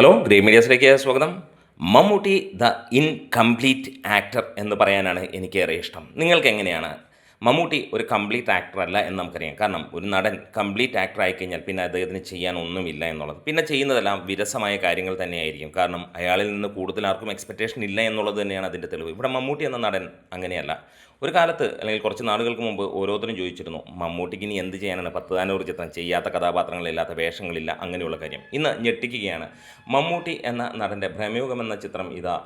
Hello grey മീഡിയാസിലേക്ക് സ്വാഗതം. Mammootty the incomplete actor എന്ന് പറയാനാണ് എനിക്കേറെ ഇഷ്ടം. നിങ്ങൾക്ക് എങ്ങനെയാണ് മമ്മൂട്ടി ഒരു കംപ്ലീറ്റ് ആക്ടർ അല്ല എന്ന് നമുക്കറിയാം. കാരണം ഒരു നടൻ കംപ്ലീറ്റ് ആക്ടർ ആയിക്കഴിഞ്ഞാൽ പിന്നെ അദ്ദേഹത്തിന് ചെയ്യാൻ ഒന്നുമില്ല എന്നുള്ളത്. പിന്നെ ചെയ്യുന്നതെല്ലാം വിരസമായ കാര്യങ്ങൾ തന്നെയായിരിക്കും. കാരണം അയാളിൽ നിന്ന് കൂടുതൽ ആർക്കും എക്സ്പെക്റ്റേഷൻ ഇല്ല എന്നുള്ളത് തന്നെയാണ് അതിന്റെ തെളിവ്. ഇവിടെ മമ്മൂട്ടി എന്ന നടൻ അങ്ങനെയല്ല. ഒരു കാലത്ത് അല്ലെങ്കിൽ കുറച്ച് നാളുകൾക്ക് മുമ്പ് ഓരോരുത്തരും ചോദിച്ചിരുന്നു മമ്മൂട്ടിക്ക് ഇനി എന്ത് ചെയ്യാനാണ്? പത്ത് താനൂറ് ചിത്രം ചെയ്യാത്ത കഥാപാത്രങ്ങളില്ലാത്ത വേഷങ്ങളില്ല അങ്ങനെയുള്ള കാര്യം. ഇന്ന് ഞെട്ടിക്കുകയാണ്. മമ്മൂട്ടി എന്ന നടന്റെ ഭ്രമയുഗം എന്ന ചിത്രം ഇതാ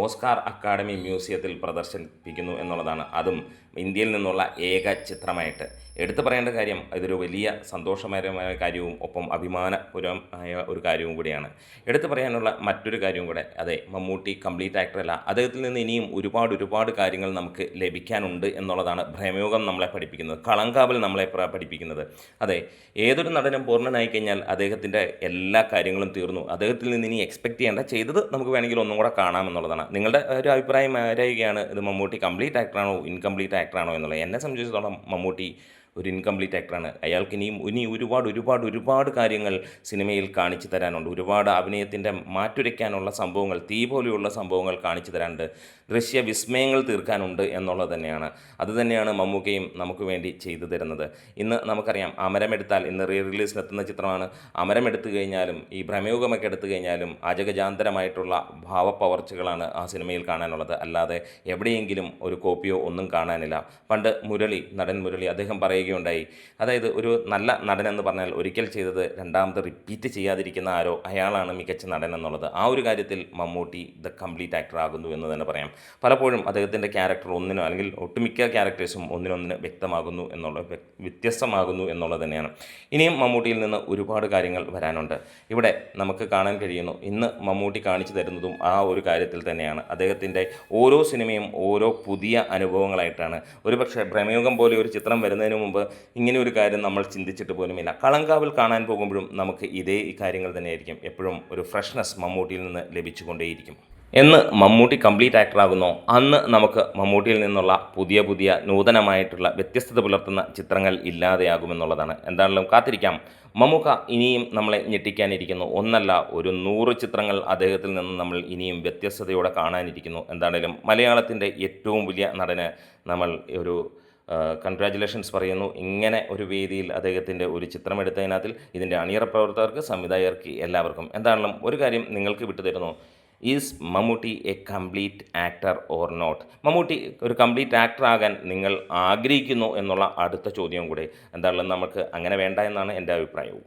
ഓസ്കാർ അക്കാഡമി മ്യൂസിയത്തിൽ പ്രദർശിപ്പിക്കുന്നു എന്നുള്ളതാണ്. അതും ഇന്ത്യയിൽ നിന്നുള്ള ഏക ചിത്രമായിട്ട്. എടുത്തു പറയേണ്ട കാര്യം ഇതൊരു വലിയ സന്തോഷകരമായ കാര്യവും ഒപ്പം അഭിമാനപുരമായ ഒരു കാര്യവും കൂടിയാണ്. എടുത്തു പറയാനുള്ള മറ്റൊരു കാര്യവും കൂടെ അതെ മമ്മൂട്ടി കംപ്ലീറ്റ് ആക്ടറല്ല. അദ്ദേഹത്തിൽ നിന്ന് ഇനിയും ഒരുപാട് ഒരുപാട് കാര്യങ്ങൾ നമുക്ക് ലഭിക്കാനുണ്ട് എന്നുള്ളതാണ് ഭ്രമയോഗം നമ്മളെ പഠിപ്പിക്കുന്നത് കളങ്കാവൽ നമ്മളെ പഠിപ്പിക്കുന്നത്. അതെ ഏതൊരു നടനും പൂർണനായി കഴിഞ്ഞാൽ അദ്ദേഹത്തിന്റെ എല്ലാ കാര്യങ്ങളും തീർന്നു. അദ്ദേഹത്തിൽ നിന്ന് ഇനി എക്സ്പെക്ട് ചെയ്യേണ്ട ചെയ്തത് നമുക്ക് വേണമെങ്കിൽ ഒന്നും കൂടെ കാണാമെന്നുള്ളതാണ് നിങ്ങളുടെ ഒരു അഭിപ്രായം ആരായുകയാണ്? ഇത് മമ്മൂട്ടി കംപ്ലീറ്റ് ആക്ടറാണോ ഇൻകംപ്ലീറ്റ് ആക്ടറാണോ എന്നുള്ളത് എന്നെ സംബന്ധിച്ചിടത്തോളം മമ്മൂട്ടി ഒരു ഇൻകംപ്ലീറ്റ് ആക്ടറാണ് അയാൾക്ക് ഇനിയും ഇനി ഒരുപാട് ഒരുപാട് ഒരുപാട് കാര്യങ്ങൾ സിനിമയിൽ കാണിച്ചു തരാനുണ്ട്. ഒരുപാട് അഭിനയത്തിന്റെ മാറ്റുരയ്ക്കാനുള്ള സംഭവങ്ങൾ തീ പോലെയുള്ള സംഭവങ്ങൾ കാണിച്ചു തരാനുണ്ട്. ദൃശ്യ വിസ്മയങ്ങൾ തീർക്കാനുണ്ട് എന്നുള്ളത് തന്നെയാണ്. അത് തന്നെയാണ് മമ്മൂക്കയും നമുക്ക് വേണ്ടി ചെയ്തു തരുന്നത്. ഇന്ന് നമുക്കറിയാം അമരമെടുത്താൽ ഇന്ന് റീ റിലീസിനെത്തുന്ന ചിത്രമാണ് അമരമെടുത്തു കഴിഞ്ഞാലും ഈ ഭ്രമയോഗമൊക്കെ എടുത്തു കഴിഞ്ഞാലും അജഗജാന്തരമായിട്ടുള്ള ഭാവപ്പവർച്ചകളാണ് ആ സിനിമയിൽ കാണാനുള്ളത്. അല്ലാതെ എവിടെയെങ്കിലും ഒരു കോപ്പിയോ ഒന്നും കാണാനില്ല. പണ്ട് മുരളി നടൻ മുരളി അദ്ദേഹം പറയുകയുണ്ടായി. അതായത് ഒരു നല്ല നടൻ എന്ന് പറഞ്ഞാൽ ഒരിക്കൽ ചെയ്തത് രണ്ടാമത് റിപ്പീറ്റ് ചെയ്യാതിരിക്കുന്ന ആരോ അയാളാണ് മികച്ച നടൻ എന്നുള്ളത്. ആ ഒരു കാര്യത്തിൽ മമ്മൂട്ടി ദ കംപ്ലീറ്റ് ആക്ടർ ആകുന്നു എന്ന് തന്നെ പറയാം. പലപ്പോഴും അദ്ദേഹത്തിന്റെ ക്യാരക്ടർ ഒന്നിനോ അല്ലെങ്കിൽ ഒട്ടുമിക്ക ക്യാരക്ടേഴ്സും ഒന്നിനൊന്നിന് വ്യക്തമാകുന്നു എന്നുള്ള വ്യ- വ്യത്യസ്തമാകുന്നു എന്നുള്ളത് തന്നെയാണ്. ഇനിയും മമ്മൂട്ടിയിൽ നിന്ന് ഒരുപാട് കാര്യങ്ങൾ വരാനുണ്ട്. ഇവിടെ നമുക്ക് കാണാൻ കഴിയുന്നു ഇന്ന് മമ്മൂട്ടി കാണിച്ചു തരുന്നതും ആ ഒരു കാര്യത്തിൽ തന്നെയാണ്. അദ്ദേഹത്തിന്റെ ഓരോ സിനിമയും ഓരോ പുതിയ അനുഭവങ്ങളായിട്ടാണ്. ഒരുപക്ഷെ ഭ്രമയുഗം പോലെ ഒരു ചിത്രം വരുന്നതിന് മുമ്പ് ഇങ്ങനെ ഒരു കാര്യം നമ്മൾ ചിന്തിച്ചിട്ട് പോലുമില്ല. കളങ്കാവിൽ കാണാൻ പോകുമ്പോഴും നമുക്ക് ഇതേ കാര്യങ്ങൾ തന്നെയായിരിക്കും. എപ്പോഴും ഒരു ഫ്രഷ്നെസ് മമ്മൂട്ടിയിൽ നിന്ന് ലഭിച്ചുകൊണ്ടേയിരിക്കും. എന്ന് മമ്മൂട്ടി കംപ്ലീറ്റ് ആക്ടറാകുന്നോ അന്ന് നമുക്ക് മമ്മൂട്ടിയിൽ നിന്നുള്ള പുതിയ പുതിയ നൂതനമായിട്ടുള്ള വ്യത്യസ്തത പുലർത്തുന്ന ചിത്രങ്ങൾ ഇല്ലാതെയാകുമെന്നുള്ളതാണ്. എന്താണെങ്കിലും കാത്തിരിക്കാം. മമ്മൂക്ക ഇനിയും നമ്മളെ ഞെട്ടിക്കാനിരിക്കുന്നു. ഒന്നല്ല ഒരു നൂറ് ചിത്രങ്ങൾ അദ്ദേഹത്തിൽ നിന്ന് നമ്മൾ ഇനിയും വ്യത്യസ്തതയോടെ കാണാനിരിക്കുന്നു. എന്താണെങ്കിലും മലയാളത്തിന്റെ ഏറ്റവും വലിയ നടന് നമ്മൾ ഒരു കൺഗ്രാറ്റുലേഷൻസ് പറയുന്നു. ഇങ്ങനെ ഒരു വേദിയിൽ അദ്ദേഹത്തിന്റെ ഒരു ചിത്രം എടുത്തതിനകത്തിൽ ഇതിന്റെ അണിയറ പ്രവർത്തകർക്ക് സംവിധായകർക്ക് എല്ലാവർക്കും എന്താണെങ്കിലും ഒരു കാര്യം നിങ്ങൾക്ക് വിട്ടുതരുന്നു is Mammootty a complete actor or not Mammootty ഒരു കംപ്ലീറ്റ് ആക്ടർ ആകാൻ നിങ്ങൾ ആഗ്രഹിക്കുന്നു എന്നുള്ള അടുത്ത ചോദ്യം കൂടെ എന്താണെങ്കിലും നമുക്ക് അങ്ങനെ വേണ്ട എന്നാണ് എന്റെ അഭിപ്രായവും.